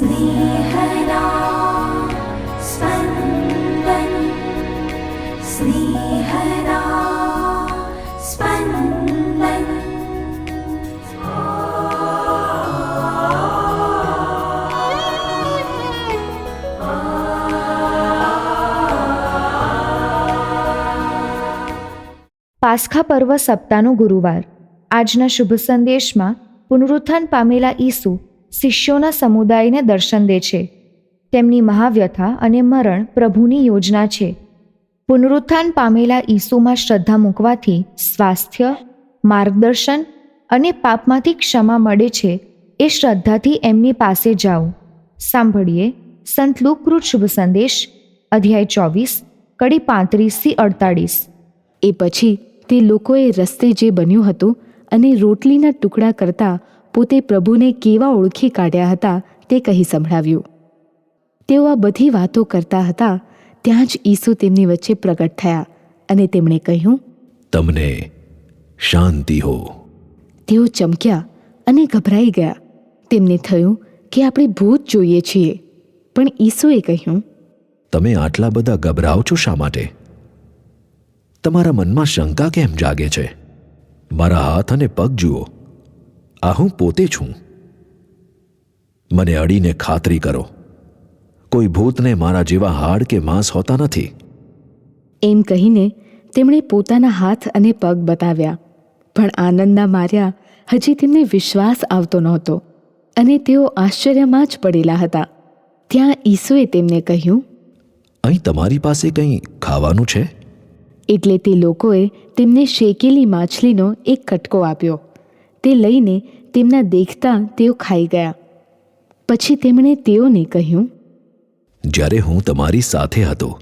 स्नेहदा स्पन्दन् स्नेहदा स्पन्दन् પાસ્ખા પર્વ સપ્તાહનો ગુરુવાર આજના શુભ સંદેશમાં પુનરુત્થાન પામેલા ઈસુ શિષ્યોના સમુદાયને દર્શન દે છે. તેમની મહાવ્યથા અને મરણ પ્રભુની યોજના છે. પુનરુત્થાન પામેલા ઈસુમાં શ્રદ્ધા મૂકવાથી સ્વાસ્થ્ય, માર્ગદર્શન અને પાપમાંથી ક્ષમા મળે છે એ શ્રદ્ધાથી એમની પાસે જાઓ. સાંભળીએ સંત લુકૃત શુભ સંદેશ, અધ્યાય ચોવીસ, કડી પાંત્રીસથી અડતાળીસ. એ પછી તે લોકોએ રસ્તે જે બન્યું હતું અને રોટલીના ટુકડા કરતા પોતે પ્રભુને કેવા ઓળખી કાઢ્યા હતા તે કહી સંભળાવ્યું. તેઓ આ બધી વાતો કરતા હતા ત્યાં જ ઈસુ તેમની વચ્ચે પ્રગટ થયા અને તેમણે કહ્યું તમને શાંતિ હો. તેઓ ચમક્યા અને ગભરાઈ ગયા. તેમને થયું કે આપણે ભૂત જોઈએ છીએ પણ ઈસુએ કહ્યું તમે આટલા બધા ગભરાઓ છો શા માટે? તમારા મનમાં શંકા કેમ જાગે છે? મારા હાથ અને પગ જુઓ. આ હું પોતે છું. મને અડીને ખાતરી કરો. કોઈ ભૂતને મારા જેવા હાડ કે માંસ હોતા નથી. એમ કહીને તેમણે પોતાના હાથ અને પગ બતાવ્યા પણ આનંદના માર્યા હજી તેમને વિશ્વાસ આવતો નહોતો અને તેઓ આશ્ચર્યમાં જ પડેલા હતા. ત્યાં ઈસુએ તેમને કહ્યું અહીં તમારી પાસે કંઈ ખાવાનું છે? એટલે તે લોકોએ તેમને શેકેલી માછલીનો એક કટકો આપ્યો. તે લઈને તેમના દેખતા તેઓ ખાઈ ગયા. પછી તેમણે તેઓને કહ્યું જ્યારે હું તમારી સાથે હતો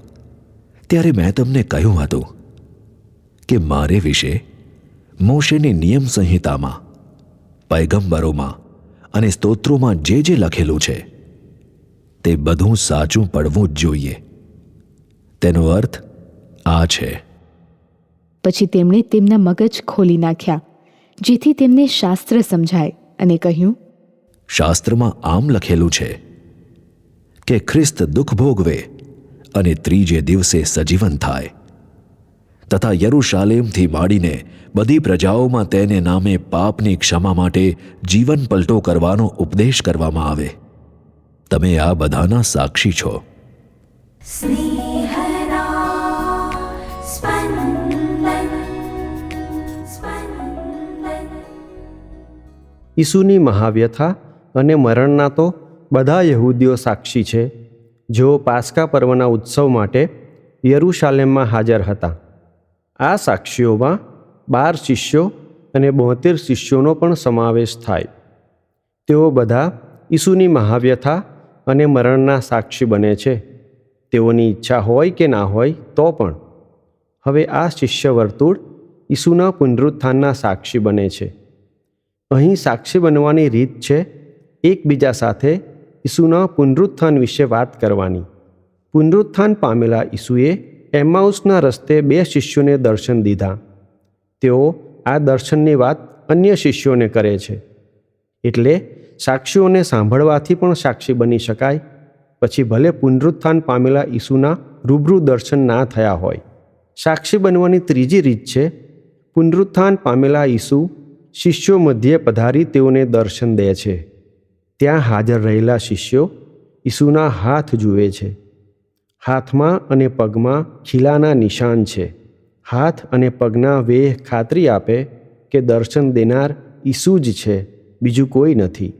ત્યારે મેં તમને કહ્યું હતું કે મારે વિશે મોશેની નિયમ સંહિતામાં પૈગંબરોમાં અને સ્તોત્રોમાં જે જે લખેલું છે તે બધું સાચું પડવું જ જોઈએ. તેનો અર્થ આ છે. પછી તેમણે તેમના મગજ ખોલી નાખ્યા. જેથી તેમને શાસ્ત્ર સમજાય અને કહ્યું શાસ્ત્રમાં આમ લખેલું છે કે ખ્રિસ્ત દુઃખ ભોગવે અને ત્રીજે દિવસે સજીવન થાય. તથા યરુશાલેમથી માંડીને બધી પ્રજાઓમાં તેને નામે પાપની ક્ષમા માટે જીવન પલટો કરવાનો ઉપદેશ કરવામાં આવે. તમે આ બધાના સાક્ષી છો. સ્નેહ ઈસુની મહાવ્યથા અને મરણના તો બધા યહૂદીઓ સાક્ષી છે, જેઓ પાસ્કા પર્વના ઉત્સવ માટે યરુશાલેમમાં હાજર હતા. આ સાક્ષીઓમાં બાર શિષ્યો અને બોતેર શિષ્યોનો પણ સમાવેશ થાય. તેઓ બધા ઈસુની મહાવ્યથા અને મરણના સાક્ષી બને છે. તેઓની ઈચ્છા હોય કે ના હોય તો પણ. હવે આ શિષ્ય વર્તુળ ઈસુના પુનરુત્થાનના સાક્ષી બને છે. અહીં સાક્ષી બનવાની રીત છે એકબીજા સાથે ઈસુના પુનરુત્થાન વિશે વાત કરવાની. પુનરુત્થાન પામેલા ઈસુએ એમાઉસના રસ્તે બે શિષ્યોને દર્શન દીધા. તેઓ આ દર્શનની વાત અન્ય શિષ્યોને કરે છે. એટલે સાક્ષીઓને સાંભળવાથી પણ સાક્ષી બની શકાય, પછી ભલે પુનરુત્થાન પામેલા ઈસુના રૂબરૂ દર્શન ના થયા હોય. સાક્ષી બનવાની ત્રીજી રીત છે પુનરુત્થાન પામેલા ઈસુ શિષ્યો મધ્યે પધારી તેઓને દર્શન દે છે. ત્યાં હાજર રહેલા શિષ્યો ઈસુના હાથ જુએ છે. હાથમાં અને પગમાં ખીલાના નિશાન છે. હાથ અને પગના વેહ ખાતરી આપે કે દર્શન દેનાર ઈસુ જ છે, બીજું કોઈ નથી.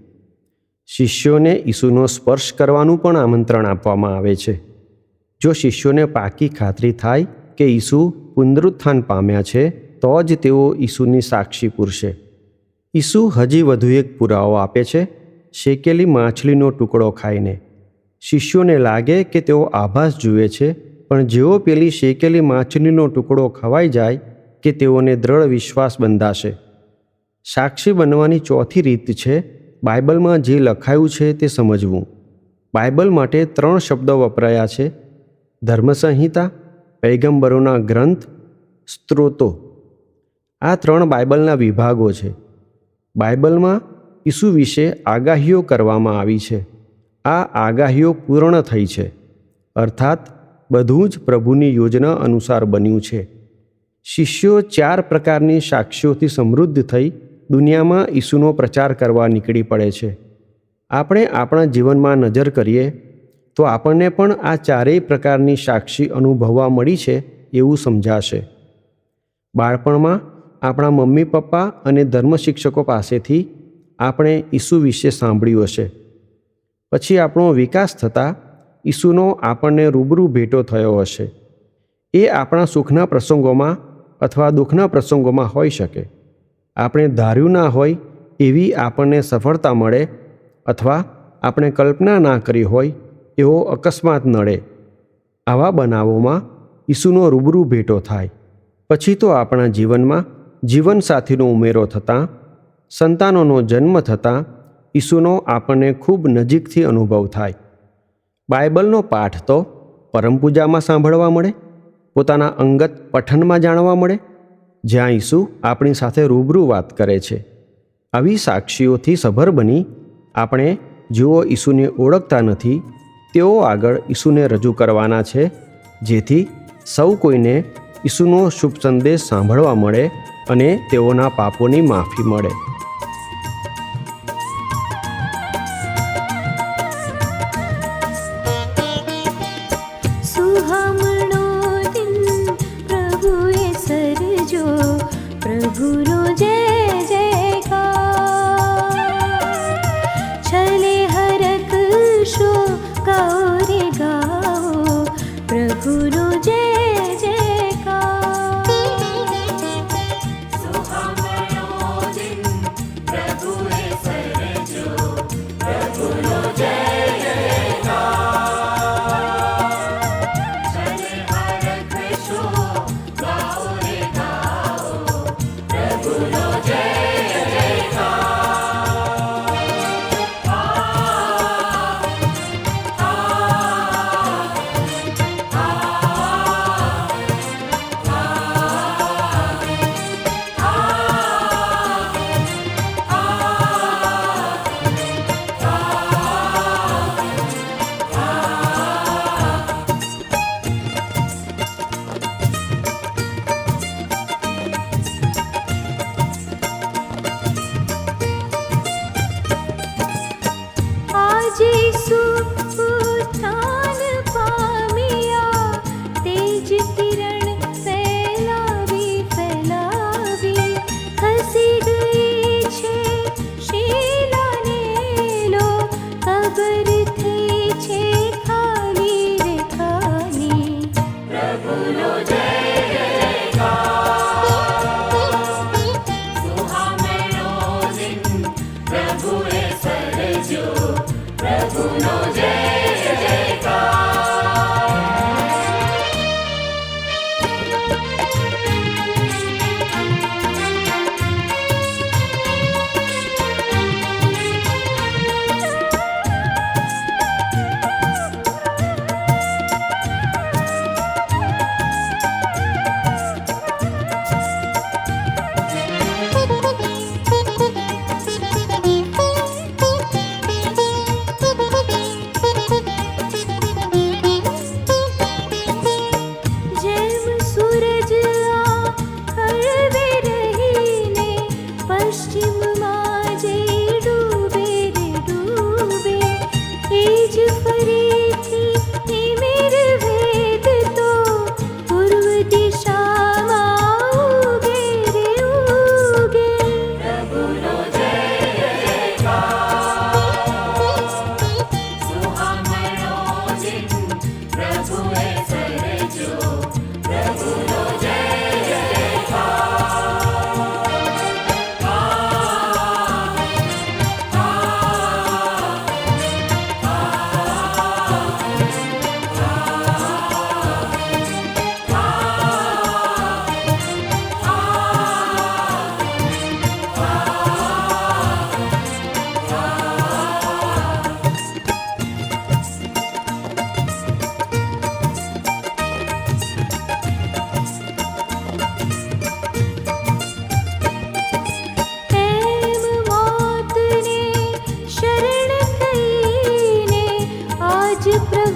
શિષ્યોને ઈસુનો સ્પર્શ કરવાનું પણ આમંત્રણ આપવામાં આવે છે. જો શિષ્યોને પાકી ખાતરી થાય કે ઈસુ પુનરુત્થાન પામ્યા છે તો જ તેઓ ઈસુની સાક્ષી પૂરશે. ઈસુ હજી વધુ એક પુરાવો આપે છે, શેકેલી માછલીનો ટુકડો ખાઈને. શિષ્યોને લાગે કે તેઓ આભાસ જુએ છે, પણ જેઓ પેલી શેકેલી માછલીનો ટુકડો ખવાઈ જાય કે તેઓને દ્રઢ વિશ્વાસ બંધાશે. સાક્ષી બનવાની ચોથી રીત છે, બાઇબલમાં જે લખાયું છે તે સમજવું. બાઇબલ માટે ત્રણ શબ્દો વપરાયા છે, ધર્મસંહિતા, પૈગંબરોના ગ્રંથ, સ્ત્રોતો. આ ત્રણ બાઇબલના વિભાગો છે. બાઇબલમાં ઈસુ વિશે આગાહીઓ કરવામાં આવી છે. આ આગાહીઓ પૂર્ણ થઈ છે. અર્થાત, બધું જ પ્રભુની યોજના અનુસાર બન્યું છે. શિષ્યો ચાર પ્રકારની સાક્ષીઓથી સમૃદ્ધ થઈ દુનિયામાં ઈસુનો પ્રચાર કરવા નીકળી પડે છે. આપણે આપણા જીવનમાં નજર કરીએ, તો આપણને પણ આ ચારેય પ્રકારની સાક્ષી અનુભવવા મળી છે એવું સમજાશે. બાળપણમાં આપણા મમ્મી પપ્પા અને ધર્મ શિક્ષકો પાસેથી આપણે ઈસુ વિશે સાંભળ્યું હશે. પછી આપણો વિકાસ થતાં ઈસુનો આપણને રૂબરૂ ભેટો થયો હશે. એ આપણા સુખના પ્રસંગોમાં અથવા દુઃખના પ્રસંગોમાં હોઈ શકે. આપણે ધાર્યું ના હોય એવી આપણને સફળતા મળે અથવા આપણે કલ્પના ના કરી હોય એવો અકસ્માત નડે. આવા બનાવોમાં ઈસુનો રૂબરૂ ભેટો થાય. પછી તો આપણા જીવનમાં જીવનસાથીનો ઉમેરો થતાં, સંતાનોનો જન્મ થતાં, ઈસુનો આપણને ખૂબ નજીકથી અનુભવ થાય. બાઇબલનો પાઠ તો પરમ પૂજામાં સાંભળવા મળે, પોતાના અંગત પઠનમાં જાણવા મળે, જ્યાં ઈસુ આપણી સાથે રૂબરૂ વાત કરે છે. આવી સાક્ષીઓથી સભર બની આપણે જેઓ ઈસુને ઓળખતા નથી, તેઓ આગળ ઈસુને રજૂ કરવાના છે, જેથી સૌ કોઈને ઈસુનો શુભ સંદેશ સાંભળવા મળે અને તેઓના પાપોની માફી મળે. પ્રભુએ સરજો પ્રભુનો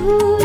Ooh.